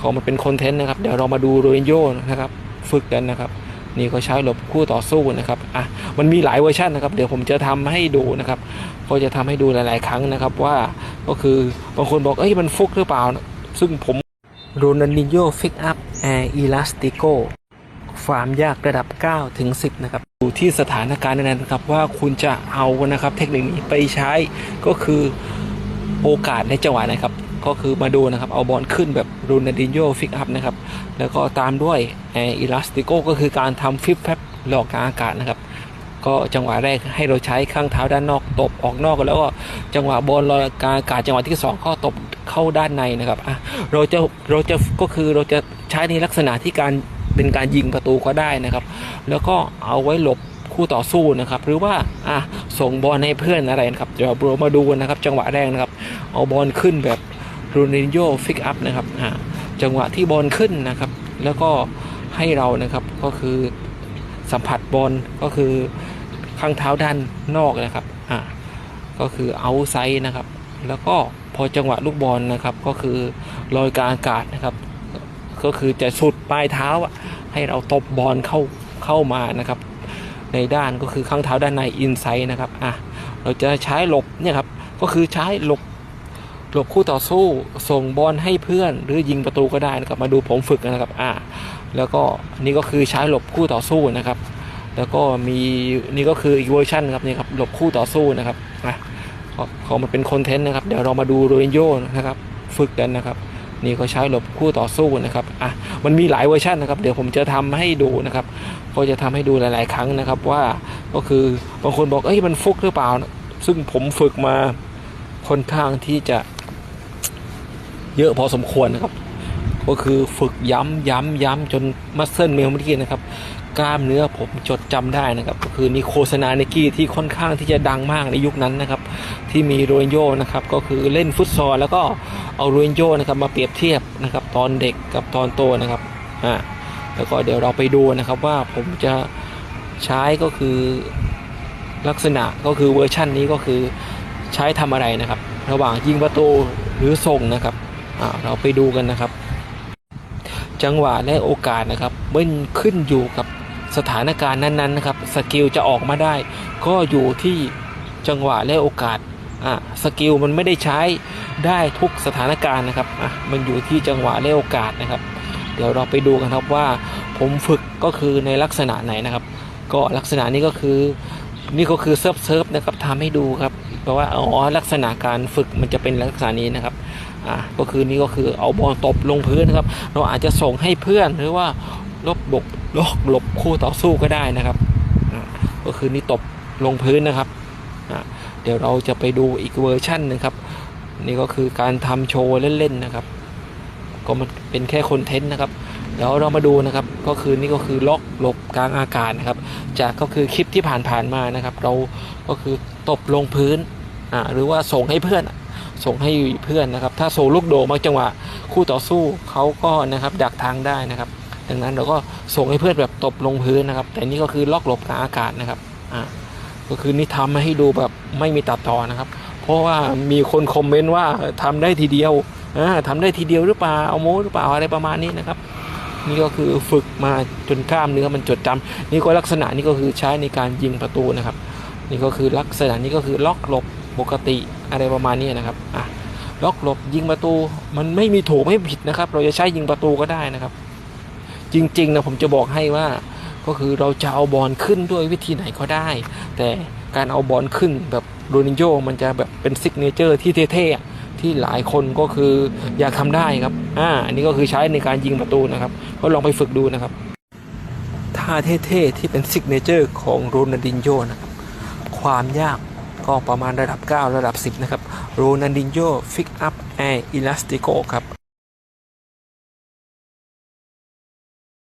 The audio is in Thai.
ขอมันเป็นคอนเทนต์นะครับ เดี๋ยวเรามาดูโรนโยนะครับ ฝึกกันนะครับ นี่ก็ใช้หลบคู่ต่อสู้นะครับอะมันมีหลายเวอร์ชันนะครับ เดี๋ยวผมจะทำให้ดูนะครับก็จะทำให้ดูหลาย ๆ ครั้งนะครับว่าก็คือบางคนบอกเอ้ยมันฟุกหรือเปล่า ซึ่งผมโรนันดิโยฟิกอัพแอร์อีลาสติโกความยากระดับ 9 ถึง 10 นะครับอยู่ที่สถานการณ์นั้นนะครับว่าคุณจะเอานะครับเทคนิคนี้ไปใช้ก็คือโอกาสในจังหวะนะครับ ก็คือมาดูนะครับ เอาบอลขึ้นแบบโรนันดินโยฟิกอัพนะครับ แล้วก็ตามด้วยแอร์อีลาสติโกก็คือการทำฟิปแฟบหลอกกลางอากาศนะครับ ก็จังหวะแรกให้เราใช้ข้างเท้าด้านนอกตบออกนอกแล้วก็จังหวะบอลลอยกลางอากาศจังหวะที่สองก็ตบเข้าด้านในนะครับอะเราจะเราจะก็คือเราจะใช้ในลักษณะที่การเป็นการยิงประตูก็ได้นะครับ แล้วก็เอาไว้หลบคู่ต่อสู้นะครับ หรือว่าอะส่งบอลให้เพื่อนอะไรนะครับเดี๋ยวเรามาดูนะครับ จังหวะแรกนะครับ เอาบอลขึ้นแบบ รูนินโยฟิกอัพนะครับจังหวะที่บอลขึ้นนะครับ แล้วก็ให้เรานะครับก็คือสัมผัสบอลก็คือข้างเท้าด้านนอกนะครับอ่าก็คือเอาไซด์นะครับ แล้วก็พอจังหวะลูกบอลนะครับ ก็คือลอยกลางอากาศนะครับ ก็คือจะสุดปลายเท้าให้เราตบบอลเข้าเข้ามานะครับ ในด้านก็คือข้างเท้าด้านในอินไซด์นะครับอะเราจะใช้หลบเนี่ยครับก็คือใช้หลบ หลบคู่ต่อสู้ส่งบอลให้เพื่อน หรือยิงประตูก็ได้นะครับมาดูผมฝึกนะครับอ่าแล้วก็นี่ก็คือใช้หลบคู่ต่อสู้นะครับ แล้วก็มีนี่ก็คืออีกเวอร์ชันครับนี่ครับหลบคู่ต่อสู้นะครับอะขอขอมันเป็นคอนเทนต์นะครับเดี๋ยวเรามาดูโรนโยนะครับฝึกกันนะครับ นี่ก็ใช้หลบคู่ต่อสู้นะครับอะมันมีหลายเวอร์ชันนะครับ เดี๋ยวผมจะทำให้ดูนะครับ ก็จะทำให้ดูหลาย ๆ ครั้งนะครับว่าก็คือบางคนบอกเอ้ยมันฟุกหรือเปล่า ซึ่งผมฝึกมาค่อนข้างที่จะ เยอะพอสมควรนะครับ ก็คือฝึกย้ำย้ำย้ำจนมัสเซิลเมลเมื่อกี้นะครับ กล้ามเนื้อผมจดจำได้นะครับ ก็คือมีโฆษณาไนกี้ที่ค่อนข้างที่จะดังมากในยุคนั้นนะครับ ที่มีโรนโยนะครับ ก็คือเล่นฟุตซอลแล้วก็เอาโรนโยนะครับมาเปรียบเทียบนะครับ ตอนเด็กกับตอนโตนะครับอ่าแล้วก็เดี๋ยวเราไปดูนะครับว่าผมจะใช้ก็คือลักษณะก็คือเวอร์ชั่นนี้ก็คือใช้ทำอะไรนะครับ ระหว่างยิงประตูหรือส่งนะครับ เราไปดูกันนะครับ จังหวะและโอกาสนะครับมันขึ้นอยู่กับสถานการณ์นั้นๆนะครับสกิลจะออกมาได้ ก็อยู่ที่จังหวะและโอกาสอะสกิลมันไม่ได้ใช้ได้ทุกสถานการณ์นะครับอะมันอยู่ที่จังหวะและโอกาสนะครับ เดี๋ยวเราไปดูกันครับว่า ผมฝึกก็คือในลักษณะไหนนะครับ ก็ลักษณะนี้ก็คือนี่ก็คือเซิร์ฟเซิร์ฟนะครับทำให้ดูครับ เพราะว่าอ๋อลักษณะการฝึกมันจะเป็นลักษณะนี้นะครับอ่าก็คือนี่ก็คือเอาบอลตบลงพื้นนะครับ เราอาจจะส่งให้เพื่อนหรือว่าลบหลบลบหลบคู่ต่อสู้ก็ได้นะครับอ่าก็คือนี่ตบลงพื้นนะครับอ่าเดี๋ยวเราจะไปดูอีกเวอร์ชั่นหนึงครับ นี่ก็คือการทำโชว์เล่นๆนะครับ ก็มันเป็นแค่คอนเทนต์นะครับ เดี๋ยวเรามาดูนะครับ ก็คือนี่ก็คือล็อกหลบกลางอากาศนะครับ จากก็คือคลิปที่ผ่านๆมานะครับ เราก็คือตบลงพื้นอ่าหรือว่าส่งให้เพื่อนส่งให้เพื่อนนะครับ ถ้าโซลูกโดมาจังหวะคู่ต่อสู้เขาก็นะครับดักทางได้นะครับ ดังนั้นเราก็ส่งให้เพื่อนแบบตบลงพื้นนะครับ แต่นี่ก็คือล็อกหลบกลางอากาศนะครับอ่าก็คือนี่ทำมาให้ดูแบบไม่มีตัดต่อนะครับ เพราะว่ามีคนคอมเมนต์ว่าทำได้ทีเดียวอ่าทำได้ทีเดียวหรือเปล่าเอาโม้หรือเปล่าอะไรประมาณนี้นะครับ นี่ก็คือฝึกมาจนกล้ามเนื้อมันจดจำนี่ก็ลักษณะนี้ก็คือใช้ในการยิงประตูนะครับ นี่ก็คือลักษณะนี้ก็คือล็อกหลบปกติอะไรประมาณนี้นะครับอะล็อกหลบยิงประตูมันไม่มีถูกไม่ผิดนะครับ เราจะใช้ยิงประตูก็ได้นะครับ จริงๆนะผมจะบอกให้ว่าก็คือเราจะเอาบอลขึ้นด้วยวิธีไหนก็ได้ แต่การเอาบอลขึ้นแบบโรนินโยมันจะแบบเป็นซิกเนเจอร์ที่เท่ๆ ที่หลายคนก็คืออยากทำได้ครับ อ่า อันนี้ก็คือใช้ในการยิงประตูนะครับ ก็ลองไปฝึกดูนะครับ ท่าเท่ๆที่เป็นซิกเนเจอร์ของโรนัลดินโยนะครับ ความยากก็ประมาณระดับ 9 ระดับ 10 นะครับ โรนันดินโยฟิกอัพแอร์อิลาสติโกครับ